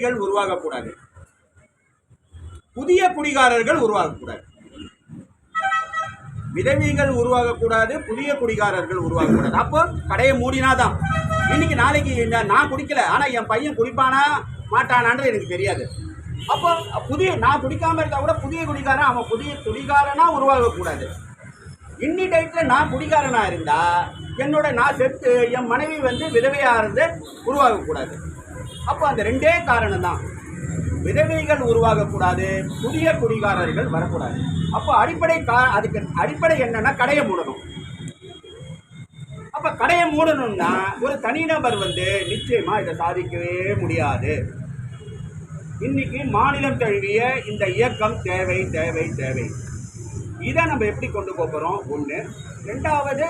குடிகள் உருவாகக்கூடாது. புதிய குடிகாரர்கள் உருவாகக்கூடாது. விதவிகள் உருவாகக்கூடாது புதிய குடிகாரர்கள் உருவாகக்கூடாது. அப்போ கடையை மூடினாதான். இன்னைக்கு நாளைக்கு நான் குடிக்கல ஆனா என் பையன் குடிப்பானா மாட்டானான்றது எனக்கு தெரியாது. அப்போ புதிய நான் குடிக்காம இருந்தா கூட புதிய குடிகாரன் அவன் புதிய குடிகாரனா உருவாகக்கூடாது. இன்னி டயத்துல நான் குடிகாரனா இருந்தா என்னோட நான் செத்து என் மனைவி வந்து விதவையாக இருந்து உருவாகக்கூடாது. அப்போ அந்த ரெண்டே காரணம் தான் விதவைகள் உருவாகக்கூடாது புதிய குடிகாரர்கள் வரக்கூடாது. அப்போ அடிப்படை கா அதுக்கு அடிப்படை என்னன்னா கடையை மூடணும். அப்போ கடையை மூடணும்னா ஒரு தனிநபர் வந்து நிச்சயமா இதை சாதிக்கவே முடியாது. இன்னைக்கு மாநிலம் தழுவிய இந்த இயக்கம் தேவை தேவை தேவை. இதை நம்ம எப்படி கொண்டு போகிறோம் ஒன்று ரெண்டாவது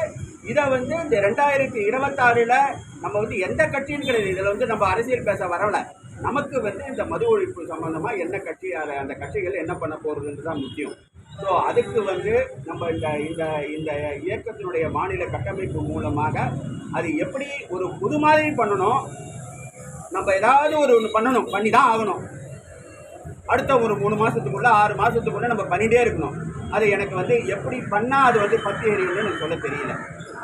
இதை வந்து இந்த ரெண்டாயிரத்தி இருபத்தாறில் நம்ம வந்து எந்த கட்சின்னு கிடையாது. இதில் வந்து நம்ம அரசியல் பேச வரலை. நமக்கு வந்து இந்த மது ஒழிப்பு சம்மந்தமாக என்ன கட்சி அதை அந்த கட்சிகள் என்ன பண்ண போகிறதுன்றது தான் முக்கியம். ஸோ அதுக்கு வந்து நம்ம இந்த இந்த இந்த இயக்கத்தினுடைய மாநில கட்டமைப்பு மூலமாக அது எப்படி ஒரு புது மாதிரி பண்ணணும்? நம்ம ஏதாவது ஒரு ஒன்று பண்ணணும். பண்ணி தான் ஆகணும். அடுத்த ஒரு மூணு மாதத்துக்குள்ளே ஆறு மாதத்துக்குள்ளே நம்ம பண்ணிகிட்டே இருக்கணும். அது எனக்கு வந்து எப்படி பண்ணால் அது வந்து பத்தி எரியும்னு எனக்கு சொல்ல தெரியல.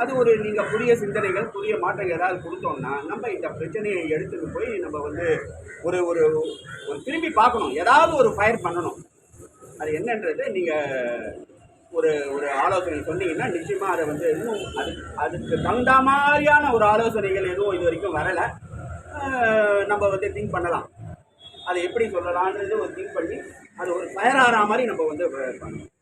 அது ஒரு நீங்கள் புதிய சிந்தனைகள் புதிய மாற்றங்கள் ஏதாவது கொடுத்தோம்னா நம்ம இந்த பிரச்சனையை எடுத்துகிட்டு போய் நம்ம வந்து ஒரு ஒரு ஒரு திரும்பி பார்க்கணும். ஏதாவது ஒரு ஃபயர் பண்ணணும். அது என்னன்றது நீங்கள் ஒரு ஒரு ஆலோசனை சொன்னீங்கன்னா நிச்சயமாக அதை வந்து எதுவும் அது அதுக்கு தகுந்த மாதிரியான ஒரு ஆலோசனைகள் எதுவும் இது வரைக்கும் வரலை. நம்ம வந்து திங்க் பண்ணலாம். அதை எப்படி சொல்லலான்றது ஒரு திங்க் பண்ணி அது ஒரு ஃபயர் ஆகிற மாதிரி நம்ம வந்து பண்ணணும்